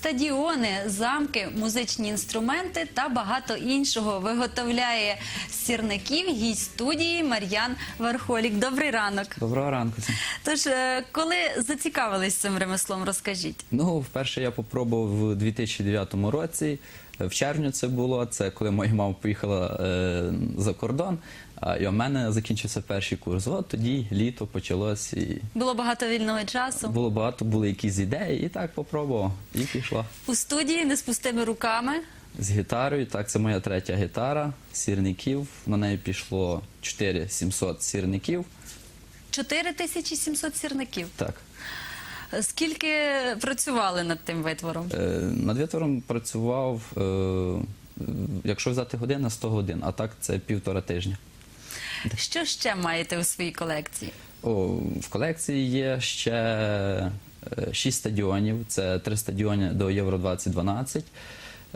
стадіони, замки, музичні інструменти та багато іншого виготовляє з сірників гість студії Мар'ян Вархолік. Добрий ранок. Доброго ранку. Тож, е, коли зацікавились цим ремеслом, розкажіть. Ну, вперше я попробував в 2009 році. В червні це було. Це коли моя мама поїхала е, за кордон. А і у мене закінчився перший курс. От тоді літо почалось, і Було багато вільного часу. було багато, були якісь ідеї, і так попробував. І пішла. У студії не з пустими руками. З гітарою. Так, це моя третя гітара сірників. На неї пішло 4700 сірників. 4700 сірників. Так. Скільки працювали над тим витвором? Е, Над вітвором працював, е, якщо взяти години, 100 годин, а так це півтора тижня. Що ще маєте у своїй колекції? О, в колекції є ще е, шість стадіонів. Це три стадіони до Євро 2012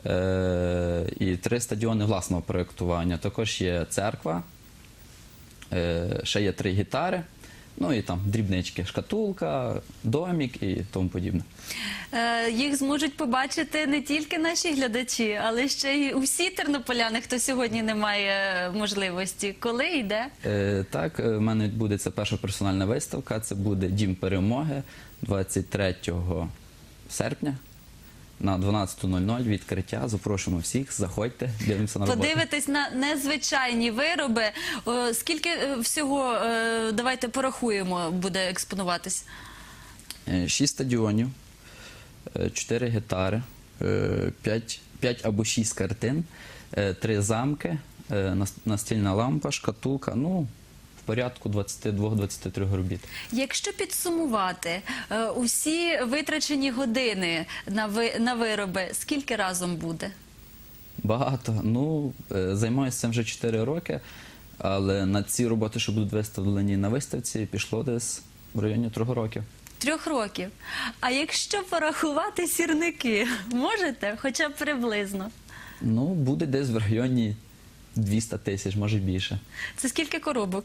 е, і три стадіони власного проєктування. Також є церква, е, ще є три гітари. Ну і там дрібнички, шкатулка, домік і тому подібне. Е, Їх зможуть побачити не тільки наші глядачі, але ще й усі тернополяни, хто сьогодні не має можливості. Коли йде? Е, Так, е, в мене відбудеться перша персональна виставка. Це буде Дім перемоги 23 серпня на 12.00 відкриття. Запрошуємо всіх, заходьте, дивимося на роботу. Подивитись на незвичайні вироби. О, Скільки е, всього е, давайте порахуємо, буде експонуватись? Е, Шість стадіонів, е, чотири гітари, е, п'ять, п'ять або шість картин, е, три замки, е, нас- настільна лампа, шкатулка. Ну, в порядку 22-23 робіт. Якщо підсумувати е, усі витрачені години на ви на вироби, скільки разом буде? Багато. Ну, е, займаюся цим вже 4 роки, але на ці роботи, що будуть виставлені на виставці, пішло десь в районі 3 років. Трьох років. А якщо порахувати сірники, можете, хоча б приблизно. Ну, буде десь в районі 200 тисяч, може більше. Це скільки коробок?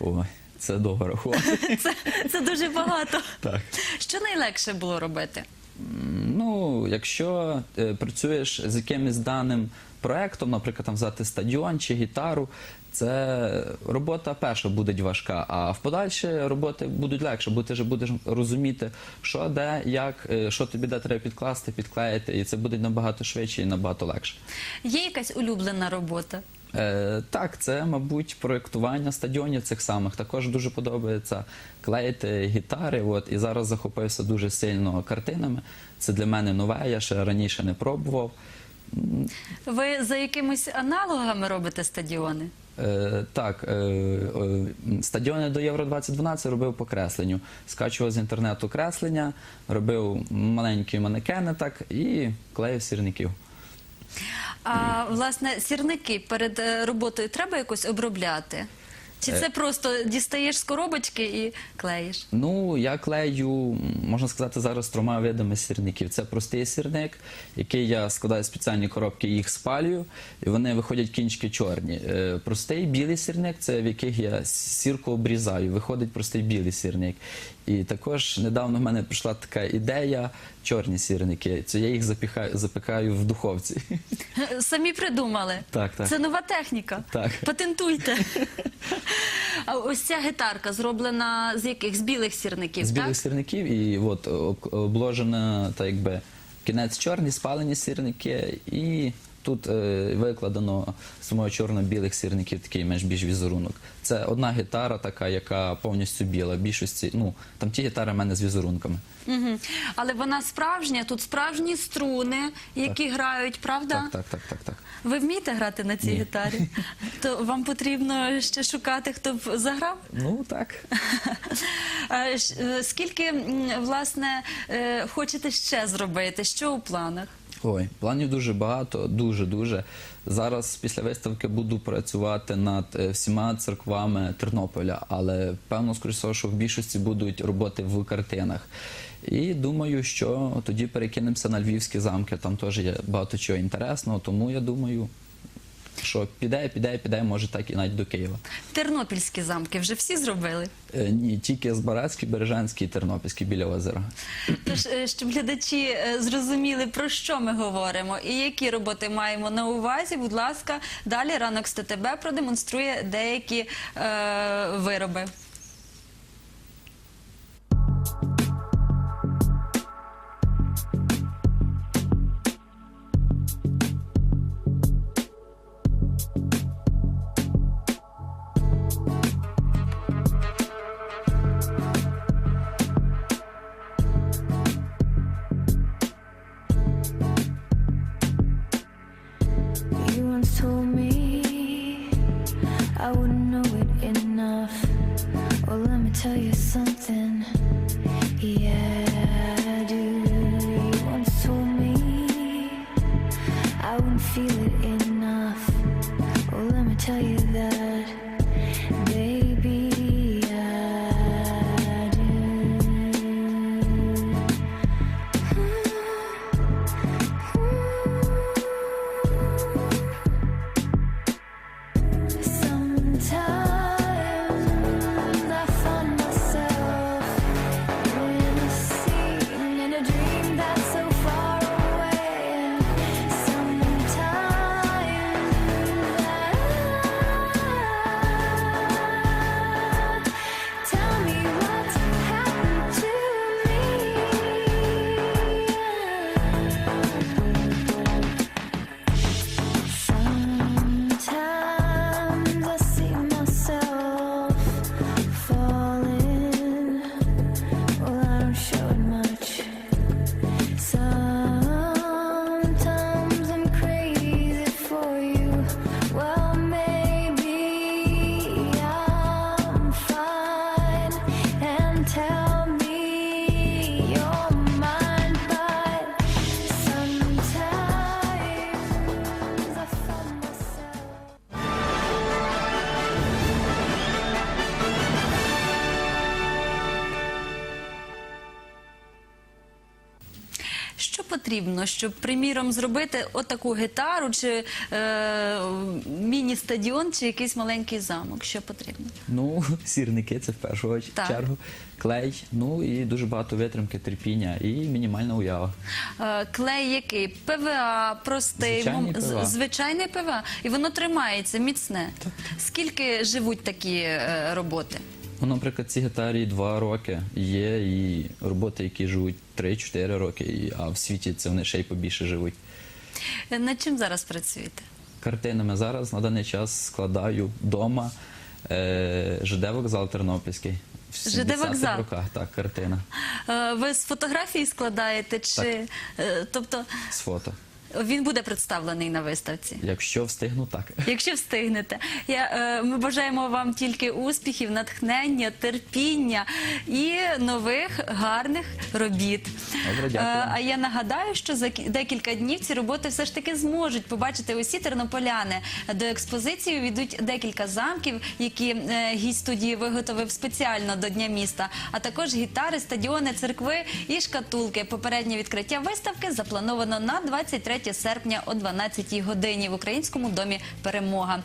Ой, це довго рахувати. Це, це дуже багато. Так. Що найлегше було робити? М, Ну, якщо е, працюєш з якимось даним проектом, наприклад, там взяти стадіон чи гітару, це робота перша буде важка, а в подальші роботи будуть легше, бо ти вже будеш розуміти, що де, як, е, що тобі де треба підкласти, підклеїти, і це буде набагато швидше і набагато легше. Є якась улюблена робота? Е, так, це, мабуть, проєктування стадіонів цих самих. Також дуже подобається клеїти гітари. От, і зараз захопився дуже сильно картинами. Це для мене нове, я ще раніше не пробував. Ви за якимись аналогами робите стадіони? Е, так, е, е, стадіони до Євро 2012 робив по кресленню. Скачував з інтернету креслення, робив маленькі манекени так і клеїв сірників. А власне, сірники перед е, роботою треба якось обробляти? Чи Е. це просто дістаєш з коробочки і клеїш? Ну, я клею, можна сказати, зараз трьома видами сірників. Це простий сірник, який я складаю в спеціальні коробки, їх спалюю, і вони виходять кінчики чорні. Е, Простий білий сірник це в яких я сірку обрізаю. Виходить простий білий сірник. І також недавно в мене прийшла така ідея чорні сірники. Це я їх запікаю, запікаю в духовці. Самі придумали. Так, так. Це нова техніка. Так. Патентуйте. А ось ця гітарка зроблена з яких? З білих сірників, з білих так? сірників і от обложена так якби кінець чорний, спалені сірники, і тут е, викладено самого чорно-білих сірників такий менш більш візерунок. Це одна гітара, така, яка повністю біла. Більшості, ну там ті гітари в мене з візерунками. Угу. Але вона справжня, тут справжні струни, які грають, правда? Так, так, так, так, так. Ви вмієте грати на цій Ні. гітарі? То вам потрібно ще шукати, хто б заграв? Ну так. Е, Скільки власне е, хочете ще зробити? Що у планах? Ой, планів дуже багато, дуже дуже. Зараз після виставки буду працювати над е, всіма церквами Тернополя, але певно, скоріше, що в більшості будуть роботи в картинах. І думаю, що тоді перекинемося на львівські замки. Там теж є багато чого інтересного, тому я думаю, що піде, піде, піде, може так і навіть до Києва. Тернопільські замки вже всі зробили. Е, Ні, тільки Збаразький, Бережанський, Тернопільський біля озера. Тож, е, щоб глядачі е, зрозуміли, про що ми говоримо і які роботи маємо на увазі, будь ласка, далі ранок з ТТБ продемонструє деякі е, вироби. I wouldn't know it enough. Well, let me tell you something. Yeah, do. You once told me I wouldn't feel it enough. Well, let me tell you Що потрібно, щоб, приміром, зробити отаку гітару, чи е, міні-стадіон, чи якийсь маленький замок? Що потрібно? Ну, сірники це в першу Так. чергу, клей, ну і дуже багато витримки, терпіння і мінімальна уява. Е, Клей який? ПВА, простий, Звичайний ПВА. звичайний ПВА. І воно тримається міцне. Скільки живуть такі е, роботи? Ну, наприклад, ці гітарі два роки є, і роботи, які живуть 3-4 роки, а в світі це вони ще й побільше живуть. Е, Над чим зараз працюєте? Картинами зараз на даний час складаю вдома е, ЖД вокзал Тернопільський. В ЖД 70-х роках, так, картина Е, Ви з фотографії складаєте, чи е, тобто з фото. Він буде представлений на виставці? Якщо встигну, так. Якщо встигнете, я, е, ми бажаємо вам тільки успіхів, натхнення, терпіння і нових гарних робіт. Добре, дякую. Е, а я нагадаю, що за кі- декілька днів ці роботи все ж таки зможуть побачити усі тернополяни. До експозиції увійдуть декілька замків, які е, гість студії виготовив спеціально до Дня міста, а також гітари, стадіони, церкви і шкатулки. Попереднє відкриття виставки заплановано на 23 серпня о 12 годині в Українському домі Перемога.